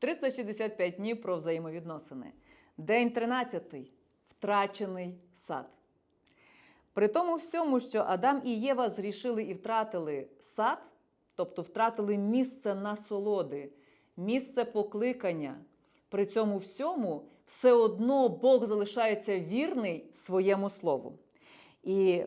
365 днів про взаємовідносини. День 13. Втрачений сад. При тому всьому, що Адам і Єва зрішили і втратили сад, тобто втратили місце насолоди, місце покликання. При цьому всьому все одно Бог залишається вірний своєму слову. І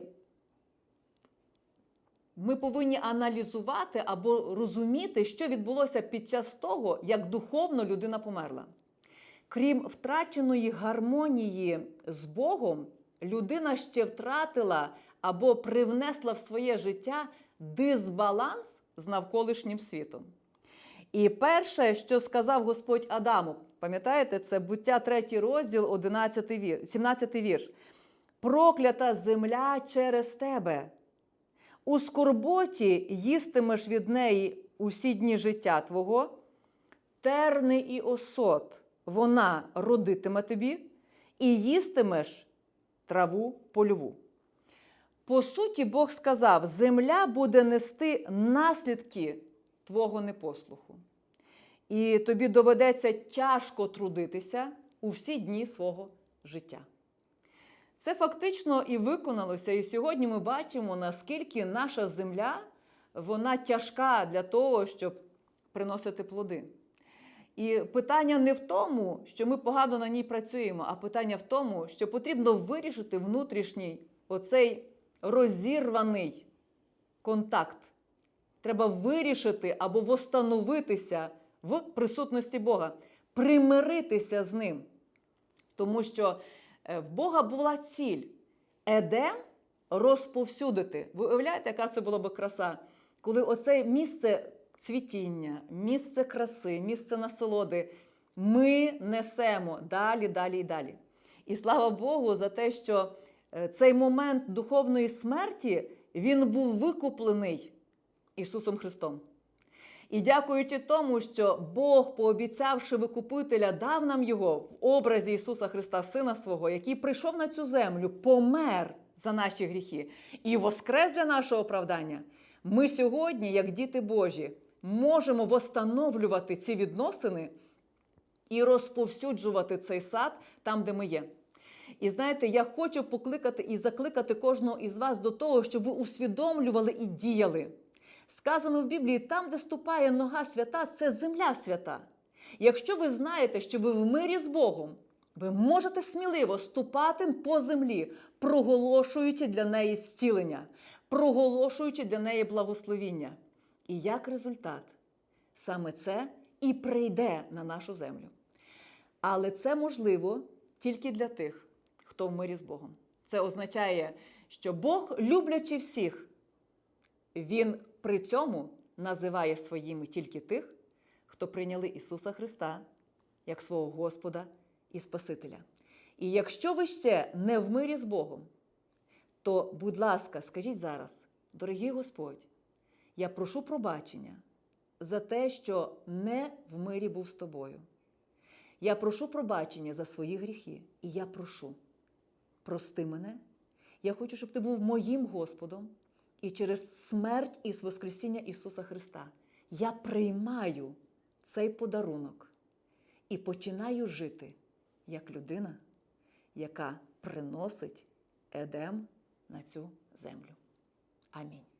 ми повинні аналізувати або розуміти, що відбулося під час того, як духовно людина померла. Крім втраченої гармонії з Богом, людина ще втратила або привнесла в своє життя дисбаланс з навколишнім світом. І перше, що сказав Господь Адаму, пам'ятаєте, це буття 3 розділ, 11 вір, 17 вірш. Проклята земля через тебе. У скорботі їстимеш від неї усі дні життя твого, терни і осот вона родитиме тобі, і їстимеш траву польову. По суті, Бог сказав: земля буде нести наслідки твого непослуху. І тобі доведеться тяжко трудитися у всі дні свого життя. Це фактично і виконалося. І сьогодні ми бачимо, наскільки наша земля вона тяжка для того, щоб приносити плоди. І питання не в тому, що ми погано на ній працюємо, а питання в тому, що потрібно вирішити внутрішній оцей розірваний контакт. Треба вирішити або восстановитися в присутності Бога, примиритися з ним. Тому що в Бога була ціль Едем розповсюдити. Ви уявляєте, яка це була би краса, коли оце місце цвітіння, місце краси, місце насолоди ми несемо далі, далі і далі. І слава Богу за те, що е, цей момент духовної смерті він був викуплений Ісусом Христом. І дякуючи тому, що Бог, пообіцявши викупителя, дав нам його в образі Ісуса Христа, Сина свого, який прийшов на цю землю, помер за наші гріхи і воскрес для нашого оправдання. Ми сьогодні, як діти Божі, можемо восстановлювати ці відносини і розповсюджувати цей сад там, де ми є. І знаєте, я хочу покликати і закликати кожного із вас до того, щоб ви усвідомлювали і діяли. Сказано в Біблії, там, де ступає нога свята, це земля свята. Якщо ви знаєте, що ви в мирі з Богом, ви можете сміливо ступати по землі, проголошуючи для неї зцілення, проголошуючи для неї благословіння. І як результат, саме це і прийде на нашу землю. Але це можливо тільки для тих, хто в мирі з Богом. Це означає, що Бог, люблячи всіх, Він при цьому називає своїми тільки тих, хто прийняли Ісуса Христа як свого Господа і Спасителя. І якщо ви ще не в мирі з Богом, то, будь ласка, скажіть зараз, дорогий Господь, я прошу пробачення за те, що не в мирі був з тобою. Я прошу пробачення за свої гріхи, і я прошу, прости мене. Я хочу, щоб ти був моїм Господом, і через смерть і Воскресіння Ісуса Христа я приймаю цей подарунок і починаю жити як людина, яка приносить Едем на цю землю. Амінь.